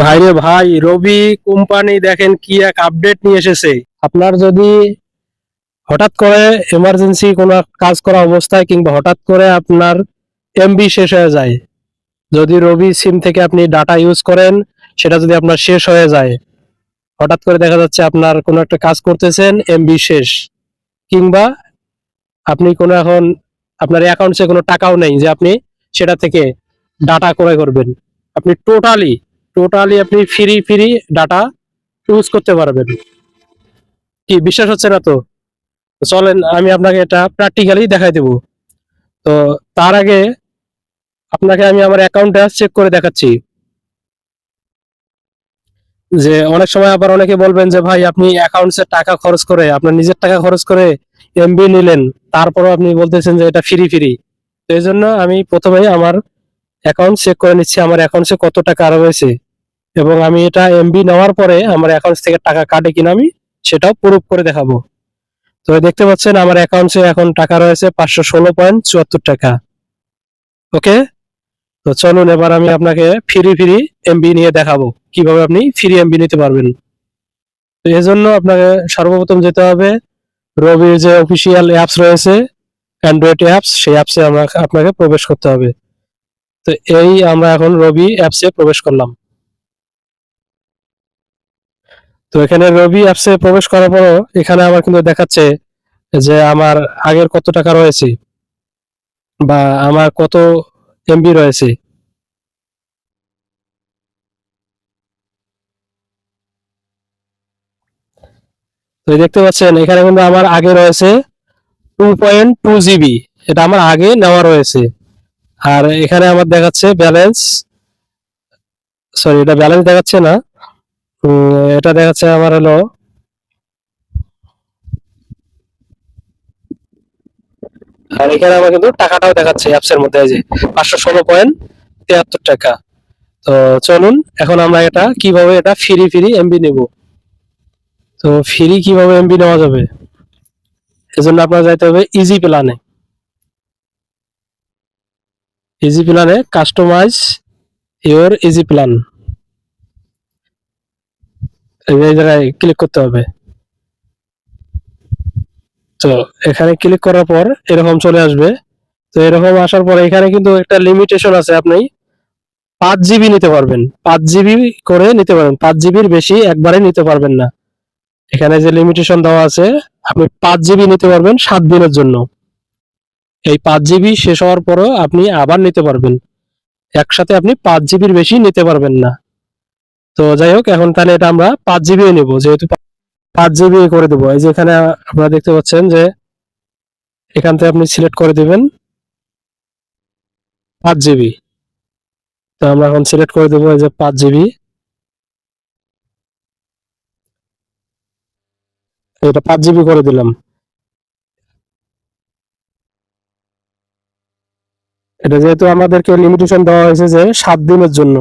ভাইরে ভাই, রবি কোম্পানি দেখেন কি এক আপডেট নিয়ে এসেছে। আপনার যদি হঠাৎ করে এমার্জেন্সি কোনো কাজ করা অবস্থায় কিংবা হঠাৎ করে আপনার এমবি শেষ হয়ে যায়, যদি রবি সিম থেকে আপনি ডাটা ইউজ করেন, সেটা যদি আপনার শেষ হয়ে যায়, হঠাৎ করে দেখা যাচ্ছে আপনার কোনো একটা কাজ করতেছেন এমবি শেষ, কিংবা আপনি কোনো এখন আপনার অ্যাকাউন্টসে কোনো টাকাও নেই যে আপনি সেটা থেকে ডাটা ক্রয় করবেন। আপনি টোটালি টোটালি আপনি ফ্রি ফ্রি ডাটা ইউজ করতে পারবেন। কি বিশ্বাস হচ্ছে না তো? চলেন, আমি আপনাকে এটা প্র্যাকটিক্যালি দেখাই দেব। তো তার আগে আপনাকে আমি আমার অ্যাকাউন্টটা চেক করে দেখাচ্ছি। যে অনেক সময় আবার অনেকে বলবেন যে, ভাই, আপনি অ্যাকাউন্টসে টাকা খরচ করে, আপনার নিজের টাকা খরচ করে এমবি নিলেন, তারপরও আপনি বলতেছেন যে এটা ফ্রি ফ্রি তো এই জন্য আমি প্রথমেই আমার অ্যাকাউন্ট চেক করে নিচ্ছি, আমার অ্যাকাউন্টসে কত টাকা রয়েছে। এবং আমি এটা এমবি নেওয়ার পরে আমার অ্যাকাউন্ট থেকে টাকা কাটে কিনা আমি সেটাও প্রুফ করে দেখাবো। তো দেখতে পাচ্ছেন আমার অ্যাকাউন্টে এখন টাকা রয়েছে পাঁচশো ষোলো পয়েন্ট চুয়াত্তর টাকা। ওকে? তো চলুন এবার আমি আপনাকে ফ্রি ফ্রি এমবি নিয়ে দেখাবো। কীভাবে আপনি ফ্রি এমবি নিতে পারবেন? তো এই জন্য আপনাকে সর্বপ্রথম যেতে হবে রবির যে অফিসিয়াল অ্যাপস রয়েছে অ্যান্ড্রয়েড অ্যাপস সেই অ্যাপসে আমরা আপনাকে প্রবেশ করতে হবে। তো এই আমরা এখন রবি অ্যাপসে প্রবেশ করলাম। তো এখানে রবি অ্যাপসে প্রবেশ করার পরও এখানে আমার কিন্তু দেখাচ্ছে যে আমার আগের কত টাকা রয়েছে বা আমার কত এমবি রয়েছে। তো দেখতে পাচ্ছেন, এখানে কিন্তু আমার আগে রয়েছে টু পয়েন্ট টু জিবি এটা আমার আগে নেওয়া রয়েছে। আর এখানে আমার দেখাচ্ছে ব্যালেন্স সরি এটা ব্যালেন্স দেখাচ্ছে না। এটা দেখাচ্ছে আমার হলো আর এখানে আমার কিন্তু টাকাটাও দেখাচ্ছে অ্যাপস এর মধ্যে যে পাঁচশো ষোলো পয়েন্ট তিয়াত্তর টাকা। তো চলুন, এখন আমরা এটা কীভাবে এটা ফ্রি ফ্রি এমবি নেব? তো ফ্রি কীভাবে এমবি নেওয়া যাবে? এজন্য আপনার যাইতে হবে ইজি প্ল্যানে ইজি প্ল্যানে কাস্টমাইজ ইওর ইজি প্ল্যান জায়গায় ক্লিক করতে হবে। তো এখানে ক্লিক করার পর এরকম চলে আসবে। তো এরকম আসার পর এখানে কিন্তু একটা লিমিটেশন আছে, আপনি পাঁচ জিবি নিতে পারবেন। পাঁচ জিবি করে নিতে পারবেন। পাঁচ জিবির বেশি একবারে নিতে পারবেন না। এখানে যে লিমিটেশন দেওয়া আছে, আপনি পাঁচ জিবি নিতে পারবেন সাত দিনের জন্য। এই পাঁচ জিবি শেষ হওয়ার পরও আপনি আবার নিতে পারবেন। একসাথে আপনি পাঁচ জিবির বেশি নিতে পারবেন না। তো যাই হোক, এখন তাহলে এটা আমরা পাঁচ জিবি নেব, যেহেতু পাঁচ জিবি করে দেবো। এই যে এখানে আপনারা দেখতে পাচ্ছেন যে এখান থেকে আপনি সিলেক্ট করে দিবেন পাঁচ জিবি তো আমরা এখন সিলেক্ট করে দেবো এই যে পাঁচ জিবি এটা পাঁচ জিবি করে দিলাম। এটা যেহেতু আমাদেরকে লিমিটেশন দেওয়া হয়েছে যে সাত দিনের জন্য,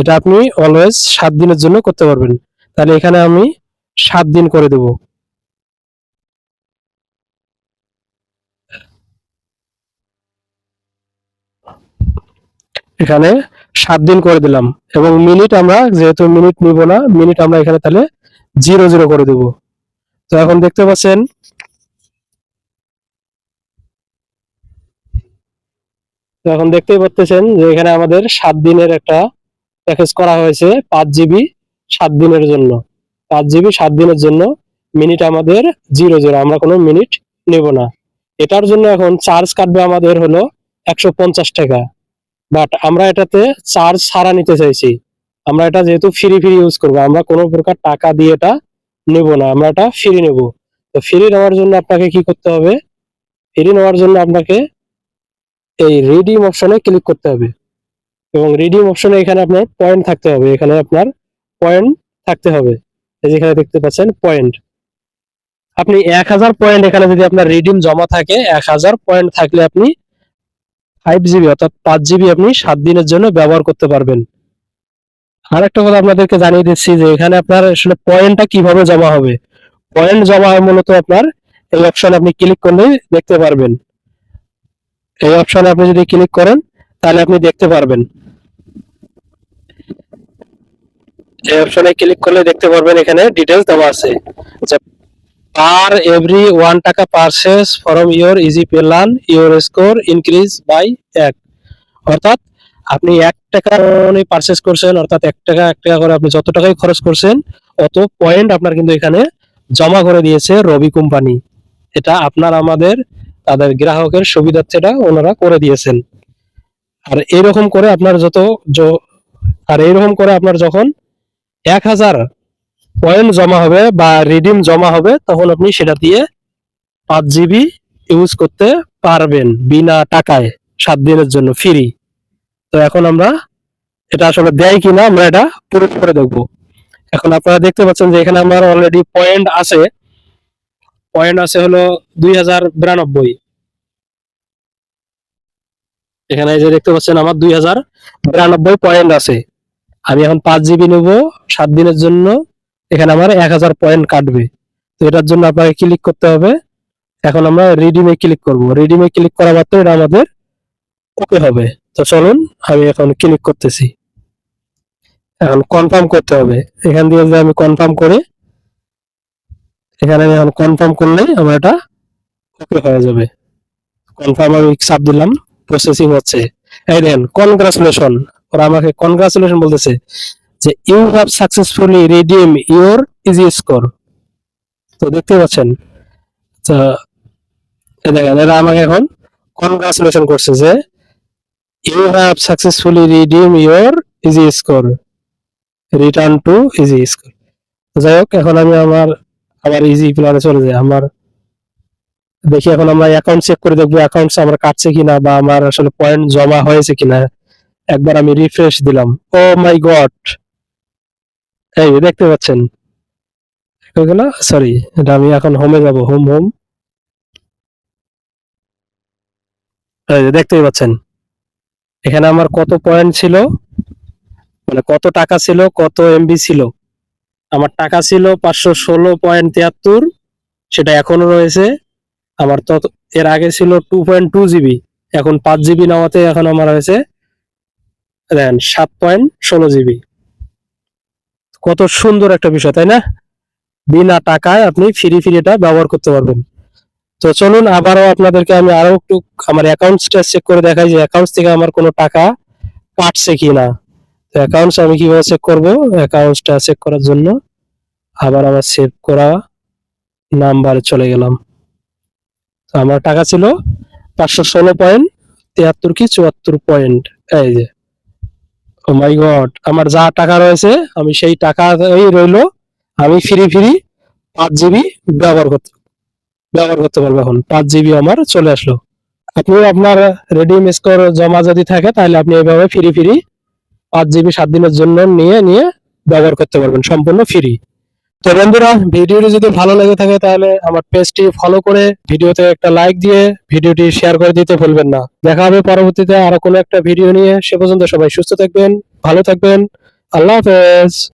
এটা আপনি অলওয়েজ সাত দিনের জন্য করতে পারবেন। তাহলে এখানে আমি সাত দিন করে দেব। এখানে সাত দিন করে দিলাম এবং মিনিট আমরা, যেহেতু মিনিট নিব না মিনিট আমরা এখানে তাহলে জিরো জিরো করে দেব। তো এখন দেখতে পাচ্ছেন তো এখন দেখতেই পাচ্ছেন যে এখানে আমাদের সাত দিনের একটা প্যাকেজ করা হয়েছে পাঁচ জিবি সাত দিনের জন্য। পাঁচ জিবি সাত দিনের জন্য মিনিট আমাদের জিরো জিরো আমরা কোনো মিনিট নেব না। এটার জন্য এখন চার্জ কাটবে আমাদের হলো একশো পঞ্চাশ টাকা। বাট আমরা এটাতে চার্জ ছাড়া নিতে চাইছি। আমরা এটা যেহেতু ফ্রি ফ্রি ইউজ করব, আমরা কোনো প্রকার টাকা দিয়ে এটা নেব না, আমরা এটা ফ্রি নেব। তো ফ্রি নেওয়ার জন্য আপনাকে কি করতে হবে? ফ্রি নেওয়ার জন্য আপনাকে এই রিডিম অপশনে ক্লিক করতে হবে। এবং রিডিম অপশনে এখানে আপনার পয়েন্ট থাকতে হবে। এখানে আপনার পয়েন্ট থাকতে হবে। যেখানে দেখতে পাচ্ছেন পয়েন্ট আপনি এক হাজার পয়েন্ট এখানে যদি আপনার রিডিম জমা থাকে, এক হাজার পয়েন্ট থাকলে আপনি ফাইভ জিবি অর্থাৎ পাঁচ জিবি আপনি সাত দিনের জন্য ব্যবহার করতে পারবেন। আর একটা কথা আপনাদেরকে জানিয়ে দিচ্ছি যে এখানে আপনার আসলে পয়েন্টটা কীভাবে জমা হবে? পয়েন্ট জমা হয় মূলত আপনার এই অপশন আপনি ক্লিক করলেই দেখতে পারবেন। এই অপশনে আপনি যদি ক্লিক করেন, তাহলে আপনি দেখতে পারবেন। এই অপশনে ক্লিক করলে দেখতে পারবেন এখানে ডিটেলস দেওয়া আছে যে পার এভরি ওয়ান টাকা purchase from your easy plan your score increase by এক। অর্থাৎ আপনি এক টাকা পারচেস করছেন, অর্থাৎ এক টাকা এক টাকা করে আপনি যত টাকাই খরচ করছেন, অত পয়েন্ট আপনার কিন্তু এখানে জমা করে দিয়েছে রবি কোম্পানি। এটা আপনার, আমাদের তাদের গ্রাহকের সুবিধার্থেটা ওনারা করে দিয়েছেন। আর এইরকম করে আপনার যত আর এইরকম করে আপনার যখন এক হাজার পয়েন্ট জমা হবে বা রিডিম জমা হবে, তখন আপনি সেটা দিয়ে পাঁচ জিবি ইউজ করতে পারবেন বিনা টাকায় সাত দিনের জন্য ফ্রি তো এখন আমরা এটা আসলে দেয় কিনা আমরা এটা পুরো করে দেখব। এখন আপনারা দেখতে পাচ্ছেন যে এখানে আমার অলরেডি পয়েন্ট আছে। পয়েন্ট আছে হলো দুই হাজার বিরানব্বই। এখানে যে দেখতে পাচ্ছেন আমার দুই হাজার বিরানব্বই পয়েন্ট আছে। আমি এখন পাঁচ জিবি নেব, সাত দিনের জন্য। এখানে আমার এক হাজার পয়েন্ট কাটবে। তো এটার জন্য আপনাকে ক্লিক করতে হবে। এখন আমরা রিডিমে ক্লিক করব। রিডিমে ক্লিক করা মাত্র এটা আমাদের ওকে হবে। তো চলুন, আমি এখন ক্লিক করতেছি। এখন কনফার্ম করতে হবে। এখান দিয়ে আমি কনফার্ম করে এখানে আমি এখন কনফার্ম করলে আমার এটা ওকে হয়ে যাবে। কনফার্ম আমি চাপ দিলাম প্রসেসিং হচ্ছে। এই দেখেন কনগ্রাচুলেশন ওরা আমাকে কনগ্রাচুলেশন বলতেছে যে you have successfully redeem your easy score তো দেখতে পাচ্ছেন? তো এই দেখেন, এরা আমাকে এখন কনগ্রাচুলেশন করছে যে you have successfully redeem your easy score return to easy score যাই হোক, এখন আমি আমার আমার ইজি প্ল্যানে চলে যাই আমার দেখি এখন আমরা অ্যাকাউন্ট চেক করে দেখব অ্যাকাউন্ট আমার কাটছে কিনা বা আমার আসলে পয়েন্ট জমা হয়েছে কিনা। একবার আমি রিফ্রেশ দিলাম। ও মাই গড এই দেখতে পাচ্ছেন। সরি এটা আমি এখন হোমে যাব। হোম হোম দেখতেই পাচ্ছেন। এখানে আমার কত পয়েন্ট ছিল? মানে কত টাকা ছিল? কত এমবি ছিল? আমার টাকা ছিল পাঁচশো ষোলো পয়েন্ট তিয়াত্তর, সেটা এখনও রয়েছে। আমার তত, এর আগে ছিল টু পয়েন্ট টু জিবি, এখন পাঁচ জিবি নেওয়াতে এখন আমার হয়েছে দেখেন সাত পয়েন্ট ষোলো জিবি। কত সুন্দর একটা বিষয়, তাই না? বিনা টাকায় আপনি ফ্রি ফ্রি এটা ব্যবহার করতে পারবেন। তো চলুন আবারও আপনাদেরকে আমি আরও একটু আমার অ্যাকাউন্টসটা চেক করে দেখাই যে অ্যাকাউন্টস থেকে আমার কোনো টাকা কাটছে কিনা। তো অ্যাকাউন্টস আমি কীভাবে চেক করব? অ্যাকাউন্টসটা চেক করার জন্য আবার আমার সেভ করা নাম্বারে চলে গেলাম। আমার টাকা ছিল পাঁচশো ষোলো পয়েন্ট তিয়াত্তর কি চুয়াত্তর পয়েন্ট এই যে ও মাই গড আমার যা টাকা রয়েছে, আমি সেই টাকা ওই রইল। আমি ফ্রি ফ্রি পাঁচ জিবি ব্যবহার করতে ব্যবহার করতে পারব এখন। পাঁচ জিবি আমার চলে আসলো। আপনি আপনার রেডিম স্কোর জমা যদি থাকে, তাহলে আপনি এইভাবে ফ্রি ফ্রি পাঁচ জিবি সাত দিনের জন্য নিয়ে নিয়ে ব্যবহার করতে পারবেন, সম্পূর্ণ ফ্রি তো বন্ধুরা, ভিডিওটি যদি ভালো লেগে থাকে তাহলে আমার পেজটি ফলো করে ভিডিওতে একটা লাইক দিয়ে ভিডিওটি শেয়ার করে দিতে ভুলবেন না। দেখা হবে পরবর্তীতে আরও কোনো একটা ভিডিও নিয়ে। সে পর্যন্ত সবাই সুস্থ থাকবেন, ভালো থাকবেন। আল্লাহ হাফেজ।